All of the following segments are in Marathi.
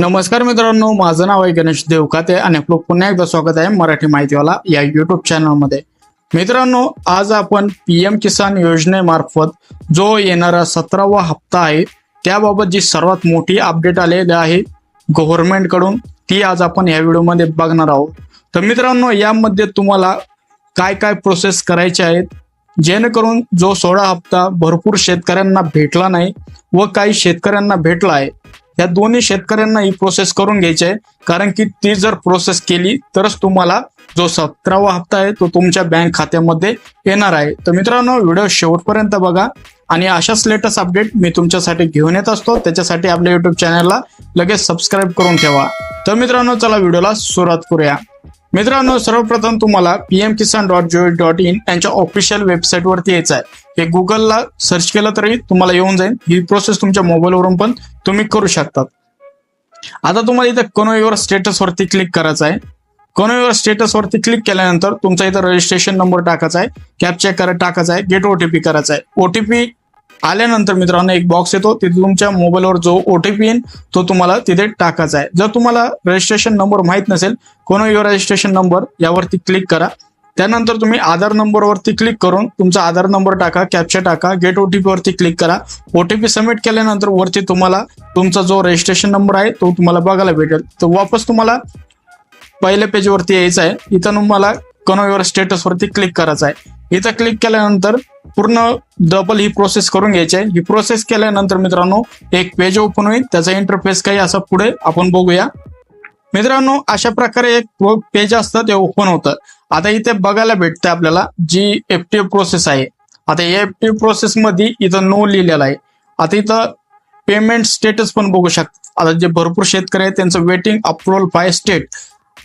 नमस्कार मित्रांनो माझं नाव आहे गणेश देवखाते आणि आपलं पुन्हा एकदा स्वागत आहे मराठी माहितीवाला या युट्यूब चॅनलमध्ये मित्रांनो आज आपण पी एम किसान योजनेमार्फत जो येणारा सतरावा हप्ता आहे त्याबाबत जी सर्वात मोठी अपडेट आलेली आहे गव्हर्नमेंटकडून ती आज आपण या व्हिडिओमध्ये बघणार आहोत. तर मित्रांनो यामध्ये तुम्हाला काय काय प्रोसेस करायचे आहेत जेणेकरून जो सोळा हप्ता भरपूर शेतकऱ्यांना भेटला नाही व काही शेतकऱ्यांना भेटला आहे या दोन्ही शेतकऱ्यांना ही प्रोसेस करून घ्यायची आहे. कारण की ती जर प्रोसेस केली तरच तुम्हाला जो सतरावा हप्ता आहे तो तुमच्या बँक खात्यामध्ये येणार आहे. तर मित्रांनो व्हिडिओ शेवटपर्यंत बघा. आणि अशाच लेटेस्ट अपडेट मी तुमच्यासाठी घेऊन येत असतो. त्याच्यासाठी आपल्या युट्यूब चॅनलला लगेच सबस्क्राईब करून ठेवा. तर मित्रांनो चला व्हिडिओला सुरुवात करूया. मित्रांनो सर्वप्रथम तुम्हाला P M Kisan dot G dot in यांच्या ऑफिशियल वेबसाईटवरती यायचं आहे. हे गुगलला सर्च केलं तरी तुम्हाला येऊन जाईल. ही प्रोसेस तुमच्या मोबाईलवरून पण तुम्ही करू शकतात. आता तुम्हाला इथं कोनोवर स्टेटस वरती क्लिक करायचं आहे. कोनोवर स्टेटस वरती क्लिक केल्यानंतर तुमचा इथं रजिस्ट्रेशन नंबर टाकायचा आहे. कॅप्चर करत टाकायचा आहे. गेट ओटीपी करायचा आहे. ओटीपी आल्यानंतर मित्रांनो एक बॉक्स येतो. तिथे तुमच्या मोबाईलवर जो ओटीपी येईल तो तुम्हाला तिथे टाकायचा आहे. जर तुम्हाला रजिस्ट्रेशन नंबर माहीत नसेल कोण युअर रजिस्ट्रेशन नंबर यावरती क्लिक करा. त्यानंतर तुम्ही आधार नंबरवरती क्लिक करून तुमचा आधार नंबर टाका कॅप्चर टाका गेट ओटीपी वरती क्लिक करा. ओटीपी सबमिट केल्यानंतर वरती तुम्हाला तुमचा जो रजिस्ट्रेशन नंबर आहे तो तुम्हाला बघायला भेटेल. तर वापस तुम्हाला पहिल्या पेजवरती यायचं आहे. इथं तुम्हाला कनोवर स्टेटस स्टेटसवरती क्लिक करायचं आहे. इथं क्लिक केल्यानंतर पूर्ण डबल ही प्रोसेस करून घ्यायची आहे. ही प्रोसेस केल्यानंतर मित्रांनो एक पेज ओपन होईल. त्याचा इंटरफेस काही असा पुढे आपण बघूया. मित्रांनो अशा प्रकारे एक पेज असतं ते ओपन होतं आता इथे बघायला भेटतं आपल्याला जी एफ टी प्रोसेस आहे. आता या एफ टी प्रोसेस मध्ये इथं नो लिहिलेलं आहे. आता इथं पेमेंट स्टेटस पण बघू शकता. आता जे भरपूर शेतकरी आहेत त्यांचं वेटिंग अप्रुव्हल बाय स्टेट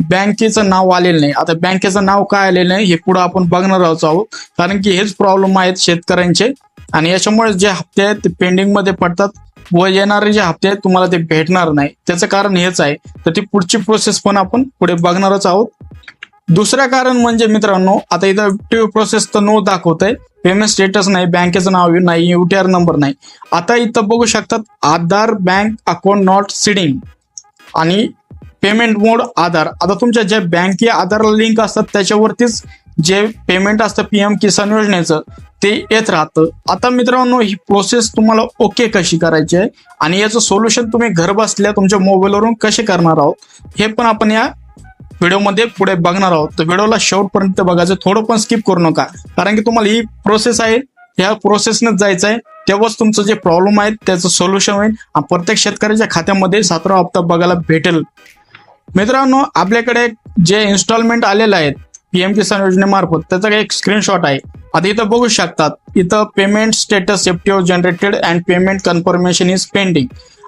बँकेचं नाव आलेलं नाही. आता बँकेचं नाव काय आलेलं नाही हे पुढे आपण बघणार आहोत कारण की हेच प्रॉब्लेम आहेत शेतकऱ्यांचे. आणि याच्यामुळे जे हप्ते आहेत ते पेंडिंगमध्ये पडतात. व येणारे जे हप्ते आहेत तुम्हाला ते भेटणार नाही. त्याचं कारण हेच आहे. तर ती पुढची प्रोसेस पण आपण पुढे बघणारच आहोत. दुसरं कारण म्हणजे मित्रांनो आता इथं टी प्रोसेस तर नो दाखवत आहे पेमेंट स्टेटस नाही बँकेचं नाव नाही युटीआर नंबर नाही. आता इथं बघू शकतात Aadhaar bank account not seeding आणि पेमेंट मोड आधार. आता तुमच्या ज्या बँके आधारला लिंक असतात त्याच्यावरतीच जे पेमेंट असतं पीएम किसान योजनेचं ते येत राहतं. आता मित्रांनो ही प्रोसेस तुम्हाला ओके कशी करायची आहे? आणि याचं सोल्युशन तुम्ही घर बसल्या तुमच्या मोबाईलवरून कसे करणार आहोत हे पण आपण या व्हिडिओमध्ये पुढे बघणार आहोत. तर व्हिडिओला शेवटपर्यंत बघायचं थोडं पण स्किप करू नका. कारण की तुम्हाला ही प्रोसेस आहे ह्या प्रोसेसनेच जायचं आहे तेव्हाच तुमचं जे प्रॉब्लेम आहे त्याचं सोल्युशन होईल. आणि प्रत्येक शेतकऱ्याच्या खात्यामध्ये सातवा हप्ता बघायला भेटेल. मित्रांनो आपल्याकडे जे इन्स्टॉलमेंट आलेलं आहेत पीएम किसान योजनेमार्फत त्याचा एक स्क्रीनशॉट आहे. आता इथं बघू शकतात इथं payment status FTO generated and payment confirmation is pending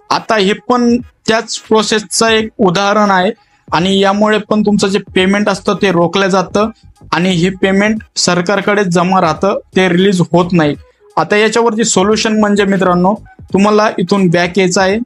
आता हे पण त्याच प्रोसेसचं एक उदाहरण आहे आणि यामुळे पण तुमचं जे पेमेंट असतं ते रोखलं जातं आणि हे पेमेंट सरकारकडे जमा राहतं ते रिलीज होत नाही. आता याच्यावरती सोल्युशन म्हणजे मित्रांनो तुम्हाला इथून बॅक यायचं आहे.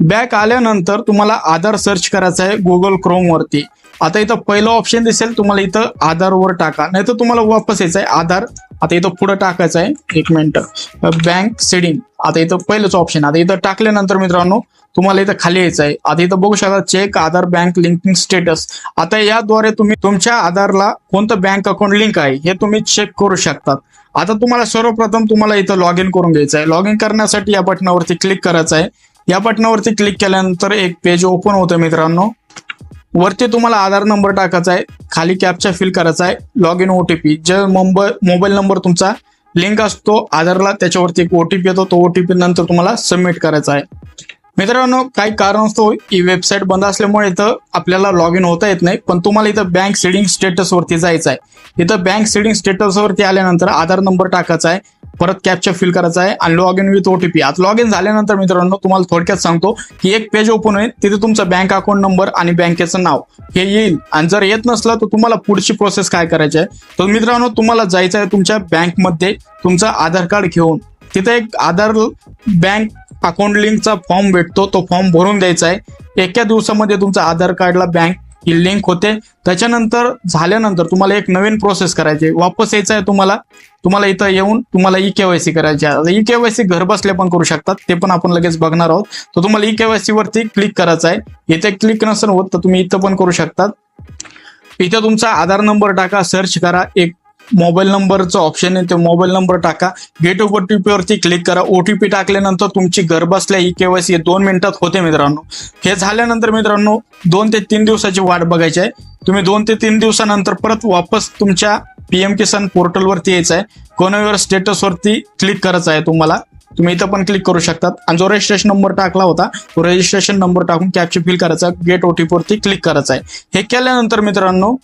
बॅक आल्यानंतर तुम्हाला आधार सर्च करायचं आहे गुगल क्रोम वरती. आता इथं पहिलं ऑप्शन दिसेल तुम्हाला इथं आधारवर टाका. नाही तर तुम्हाला वापस यायचं आहे आधार. आता इथं पुढं टाकायचं आहे. एक मिनटं बँक सेडिंग आता इथं पहिलंच ऑप्शन आता इथं टाकल्यानंतर मित्रांनो तुम्हाला इथं खाली यायचं आहे. आता इथं बघू शकता check Aadhaar bank linking status आता याद्वारे तुम्ही तुमच्या आधारला कोणतं बँक अकाउंट लिंक आहे हे तुम्ही चेक करू शकतात. आता तुम्हाला सर्वप्रथम तुम्हाला इथं लॉग इन करून घ्यायचं आहे. लॉग इन करण्यासाठी या बटनावरती क्लिक करायचं आहे. या बटनावरती क्लिक केल्यानंतर एक पेज ओपन होतं मित्रांनो. वरती तुम्हाला आधार नंबर टाकायचा आहे. खाली कॅपचा फिल करायचा आहे. लॉग इन ओटीपी जे मोबाईल मोबाईल नंबर तुमचा लिंक असतो आधारला त्याच्यावरती एक ओटीपी येतो. तो ओटीपी नंतर तुम्हाला सबमिट करायचा आहे. मित्रांनो काही कारणास्तव ही वेबसाईट बंद असल्यामुळे इथं आपल्याला लॉग इन होता येत नाही. पण तुम्हाला इथं बँक सेडिंग स्टेटसवरती जायचं आहे. इथं बँक सेडिंग स्टेटसवरती आल्यानंतर आधार नंबर टाकायचा आहे. परत कॅपचा फिल करायचा आहे. आणि लॉग इन विथ ओटीपी आता लॉग इन झाल्यानंतर मित्रांनो तुम्हाला थोडक्यात सांगतो की एक पेज ओपन होईल. तिथे तुमचा बँक अकाउंट नंबर आणि बँकेचं नाव हे येईल. आणि जर येत नसलं तर तुम्हाला पुढची प्रोसेस काय करायची आहे? तर मित्रांनो तुम्हाला जायचं आहे तुमच्या बँकमध्ये तुमचं आधार कार्ड घेऊन. तिथे एक आधार बँक अकाउंट लिंकचा फॉर्म भेटतो. तो फॉर्म भरून द्यायचा आहे. एका दिवसामध्ये तुमचा आधार कार्डला बँक ही लिंक होते. त्याच्यानंतर झाल्यानंतर तुम्हाला एक नवीन प्रोसेस करायची आहे. वापस यायचं आहे तुम्हाला. तुम्हाला इथं येऊन तुम्हाला ई केवायसी करायची आहे. ई केवायसी घर बसल्या पण करू शकतात. ते पण आपण लगेच बघणार आहोत. तर तुम्हाला ई केवायसी वरती क्लिक करायचं आहे. इथे क्लिक नसेल होत तर तुम्ही इथं पण करू शकतात. इथं तुमचा आधार नंबर टाका सर्च करा. एक मोबाईल नंबरचं ऑप्शन आहे ते मोबाईल नंबर टाका. गेट ऑफ ओटीपीवरती क्लिक करा. ओटीपी टाकल्यानंतर तुमची घर बसल्या ई केवायसी दोन मिनिटात होते मित्रांनो. हे झाल्यानंतर मित्रांनो दोन ते तीन दिवसाची वाट बघायची आहे. तुम्ही दोन ते तीन दिवसानंतर परत वापस तुमच्या पीएम किसान पोर्टलवरती यायचं आहे. कोणावर स्टेटसवरती क्लिक करायचं आहे तुम्हाला. तुम्ही इथं पण क्लिक करू शकतात. आणि जो रजिस्ट्रेशन नंबर टाकला होता तो रजिस्ट्रेशन नंबर टाकून कॅपची फिल करायचा. गेट ओटीपीवरती क्लिक करायचा आहे. हे केल्यानंतर मित्रांनो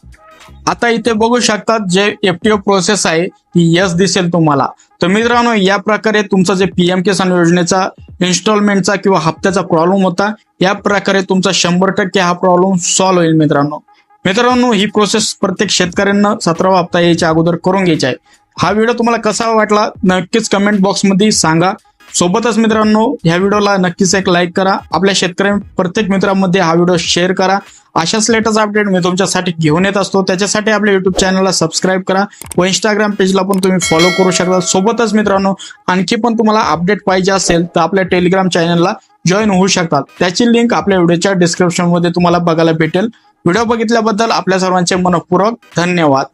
आता इथे बघू शकतात जे एफटीओ प्रोसेस आहे ती यस दिसेल तुम्हाला. तर मित्रांनो या प्रकारे तुमचा जे पीएम किसान योजनेचा इन्स्टॉलमेंटचा किंवा हप्त्याचा प्रॉब्लेम होता या प्रकारे तुमचा शंभर टक्के हा प्रॉब्लेम सॉल्व्ह होईल मित्रांनो. मित्रांनो ही प्रोसेस प्रत्येक शेतकऱ्यांना सतरावा हप्ता यायच्या अगोदर करून घ्यायचा आहे. हा व्हिडिओ तुम्हाला कसा वाटला नक्कीच कमेंट बॉक्समध्ये सांगा. सोबतच मित्रांनो ह्या व्हिडिओला नक्कीच एक लाईक करा. आपल्या शेतकऱ्या प्रत्येक मित्रांमध्ये हा व्हिडिओ शेअर करा. अशाच लेटेस्ट अपडेट मी तुमच्यासाठी घेऊन येत असतो. त्याच्यासाठी आपल्या युट्यूब चॅनलला सबस्क्राईब करा व इंस्टाग्राम पेजला पण तुम्ही फॉलो करू शकता. सोबतच मित्रांनो आणखी पण तुम्हाला अपडेट पाहिजे असेल तर आपल्या टेलिग्राम चॅनलला जॉईन होऊ शकतात त्याची लिंक आपल्या व्हिडिओच्या डिस्क्रिप्शनमध्ये तुम्हाला बघायला भेटेल. व्हिडिओ बघितल्याबद्दल आपल्या सर्वांचे मनपूर्वक धन्यवाद.